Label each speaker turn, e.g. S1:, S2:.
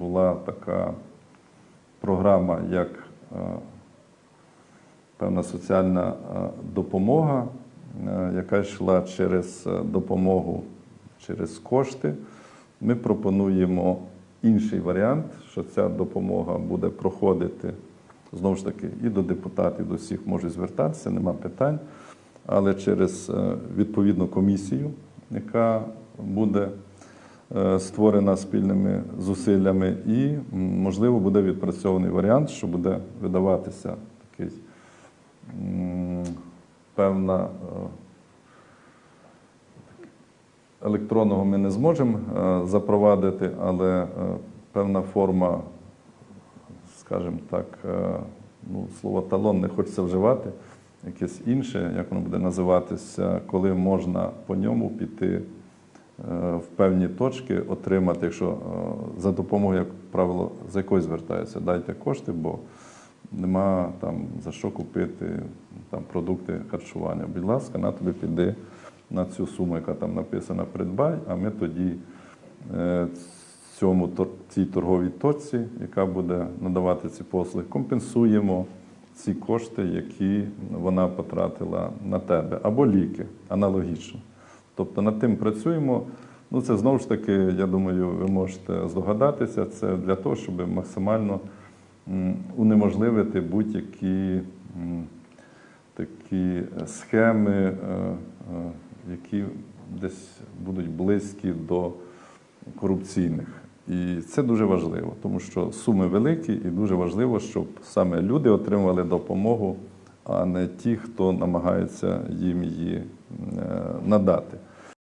S1: була така програма, як е, певна соціальна е, допомога, е, яка йшла через допомогу, через кошти. Ми пропонуємо інший варіант, що ця допомога буде проходити знову ж таки і до депутатів, до всіх можуть звертатися, нема питань, але через відповідну комісію, яка буде створена спільними зусиллями, і, можливо, буде відпрацьований варіант, що буде видаватися такий певна. е, Електронного ми не зможемо е, запровадити, але е, певна форма, скажімо так, е, ну, слово талон не хочеться вживати, якесь інше, як воно буде називатися, коли можна по ньому піти е, в певні точки, отримати, якщо е, за допомогою, як правило, за якою звертаються, дайте кошти, бо нема там за що купити там, продукти харчування. Будь ласка, на тобі піди на цю суму, яка там написана придбай, а ми тоді е, цьому, цій торговій точці, яка буде надавати ці послуги, компенсуємо ці кошти, які вона потратила на тебе, або ліки аналогічно. Тобто над тим працюємо. Ну, це знову ж таки, я думаю, ви можете здогадатися, це для того, щоб максимально унеможливити будь-які такі схеми, е, е, які десь будуть близькі до корупційних. І це дуже важливо, тому що суми великі, і дуже важливо, щоб саме люди отримували допомогу, а не ті, хто намагається їм її е, надати.